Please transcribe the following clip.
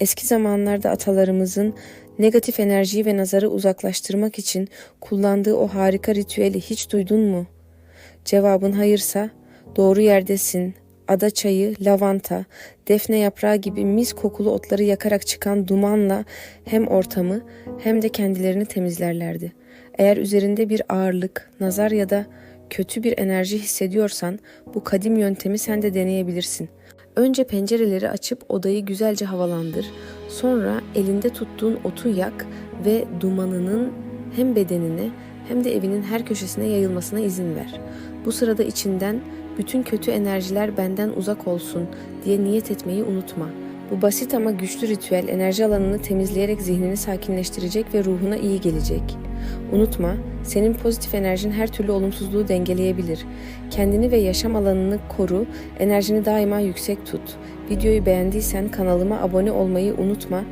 Eski zamanlarda atalarımızın negatif enerjiyi ve nazarı uzaklaştırmak için kullandığı o harika ritüeli hiç duydun mu? Cevabın hayırsa doğru yerdesin. Ada çayı, lavanta, defne yaprağı gibi mis kokulu otları yakarak çıkan dumanla hem ortamı hem de kendilerini temizlerlerdi. Eğer üzerinde bir ağırlık, nazar ya da kötü bir enerji hissediyorsan bu kadim yöntemi sen de deneyebilirsin. Önce pencereleri açıp odayı güzelce havalandır. Sonra elinde tuttuğun otu yak ve dumanının hem bedenine hem de evinin her köşesine yayılmasına izin ver. Bu sırada içinden bütün kötü enerjiler benden uzak olsun diye niyet etmeyi unutma. Bu basit ama güçlü ritüel enerji alanını temizleyerek zihnini sakinleştirecek ve ruhuna iyi gelecek. Unutma, senin pozitif enerjin her türlü olumsuzluğu dengeleyebilir. Kendini ve yaşam alanını koru, enerjini daima yüksek tut. Videoyu beğendiysen kanalıma abone olmayı unutma